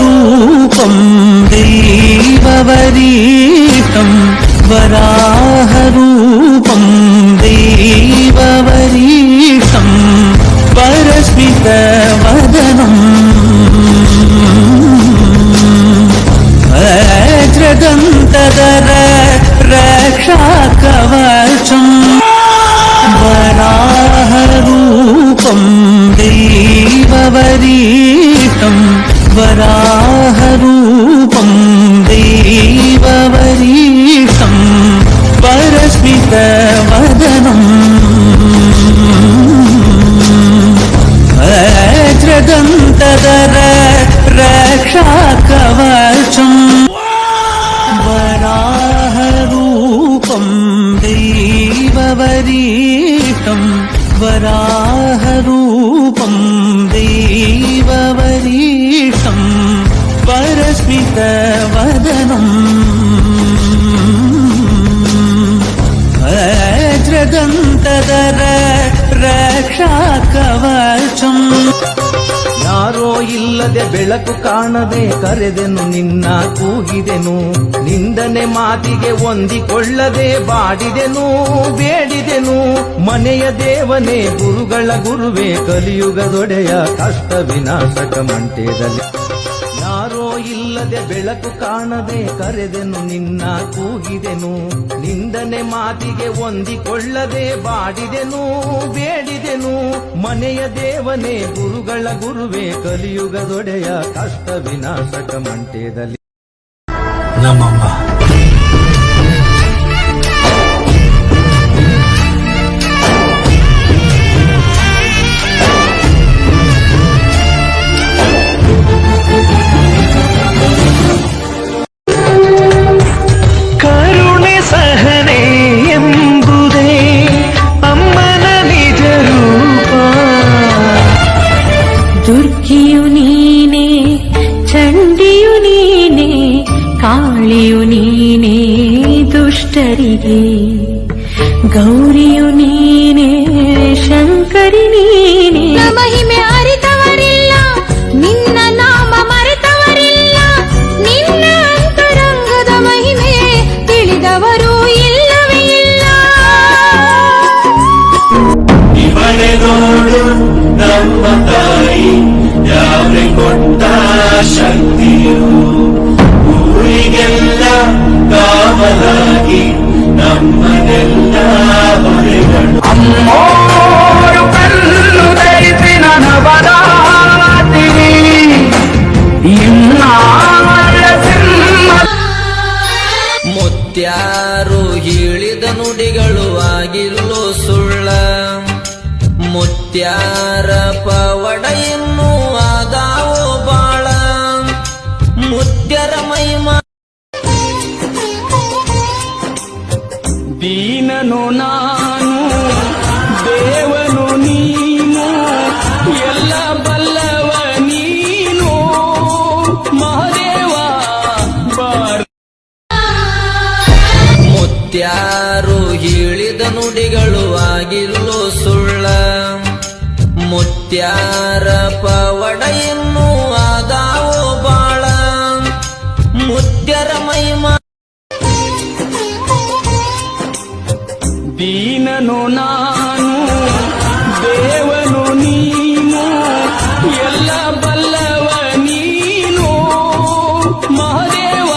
ൂപം ദൈവവരീതം വരാഹരൂ వసంతర రక్షా కవచం వరాహ రూపం దేవవరీషం వరాహ రూపం దేవవరీషం పరస్మిత వదనం వజ్రదంతర రక్షా కవచం ಇಲ್ಲದೆ ಬೆಳಕು ಕಾಣದೆ ಕರೆದೆನು ನಿನ್ನ ಕೂಗಿದೆನು. ನಿಂದನೆ ಮಾತಿಗೆ ಹೊಂದಿಕೊಳ್ಳದೆ ಬಾಡಿದೆನು, ಬೇಡಿದೆನು. ಮನೆಯ ದೇವನೇ, ಗುರುಗಳ ಗುರುವೇ, ಕಲಿಯುಗದೊಡೆಯ ಕಷ್ಟ ವಿನಾಶಕ ಮಂಟೇದಲ್ಲಿ. ಯಾರೋ ಇಲ್ಲದೆ ಬೆಳಕು ಕಾಣದೆ ಕರೆದೆನು ನಿನ್ನ ಕೂಗಿದೆನು. ನಿಂದನೆ ಮಾತಿಗೆ ಹೊಂದಿಕೊಳ್ಳದೆ ಬಾಡಿದೆನು, ಬೇಡಿದೆನು. ಮನೆಯ ದೇವನೇ ಗುರುಗಳ ಗುರುವೇ ಕಲಿಯುಗದೊಡೆಯ ಕಷ್ಟ ವಿನಾಶಕ ಮಂಟೇದಲ್ಲಿ. ನಮ್ಮಮ್ಮ ನೀನೆ ಚಂಡಿಯು ನೀನೆ ಕಾಳಿಯು ನೀನೆ ದುಷ್ಟರಿಗೆ ಗೌರಿಯು ನೀನೆ. ನಮ್ಮನೆಲ್ಲ ಹೊರೆಗಳು ಅಮ್ಮೋರು ಕಲ್ಲು ಧರಿಸಿ ನನಬರಾತಿರಿ ಇನ್ನಾಳ ಸಿಂಹ. ಮುತ್ಯಾರು ಹೇಳಿದ ನುಡಿಗಳು ಆಗಿಲ್ಲೋ ಸುಳ್ಳ. ಮುತ್ಯಾರ ಪವಡ ಇನ್ನೂ ಆದಾವೋ ಬಾಳ. ಮುತ್ಯರ ಮಹಿಮ ದೀನನು ನಾನು, ದೇವನು ನೀನು, ಎಲ್ಲ ಬಲ್ಲವ ನೀನು. ಮಹದೇವ ಮುತ್ಯಾರು ಹೇಳಿದ ನುಡಿಗಳು ಆಗಿಲ್ಲೋ ಸುಳ್ಳ. ಮುತ್ಯಾರ ಪವಡ ದೀನನು ನಾನು, ದೇವನು ನೀನು, ಎಲ್ಲ ಬಲ್ಲವ ನೀನು. ಮಹಾದೇವ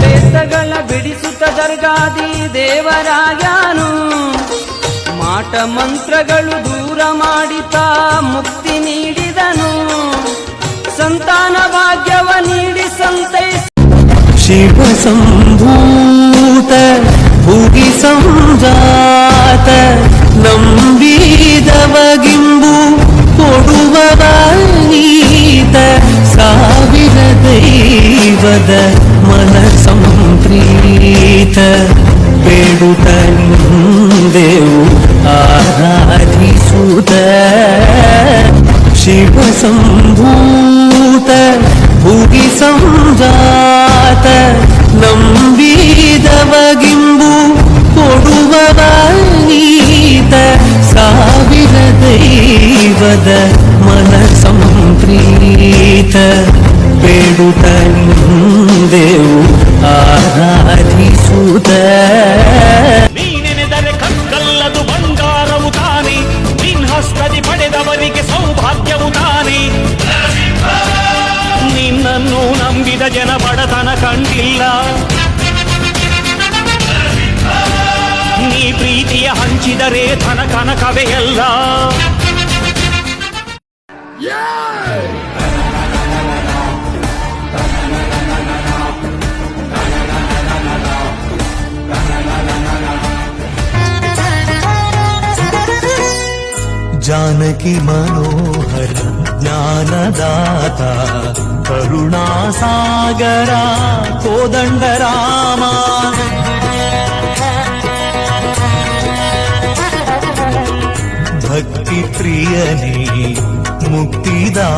ಬೇಸಗಳ ಬಿಡಿಸುತ್ತ ದರ್ಗಾದಿ ದೇವರಾಯಾನು. ಮಾಟ ಮಂತ್ರಗಳು ದೂರ ಮಾಡಿತಾ ಮುಕ್ತಿ ನೀಡಿದನು. ಸಂತಾನ ಭಾಗ್ಯವ ನೀಡಿ ಸಂತೈಸಿ ಶಿವಸಂಭೂತ ಭುಗಿ ಸಂಜಾತ ನಂಬಿದವಗಿಂಬು ಕೊಡುವವ ನೀತ ಸಾವಿರ ದೈವದ ಮನ ಸಂಪ್ರೀತ ಬೇಡುತ್ತ ನಿಂದೆವು ಆರಾಧಿಸುತ್ತ ಶಿವಸಂಭೂತ ಭುಗಿ ಸಂಜಾತ ನಂಬಿದವಗಿಂಬು ಕೊಡುವವ ನೀತ ಸಾವಿರ ದೈವದ ಮದ ಮನ ಸಂಪ್ರೀತ ಬೇಡುತ್ತ ಜನ ಬಡತನ ಕಂಡಿಲ್ಲ ನೀ ಪ್ರೀತಿಯ ಹಂಚಿದರೆ ಧನ ಕನಕವೇ ಎಲ್ಲ जानकी జ్ఞానదాత కరుణాసాగరా కోదండరామా. భక్తి ప్రియని ముక్తిదా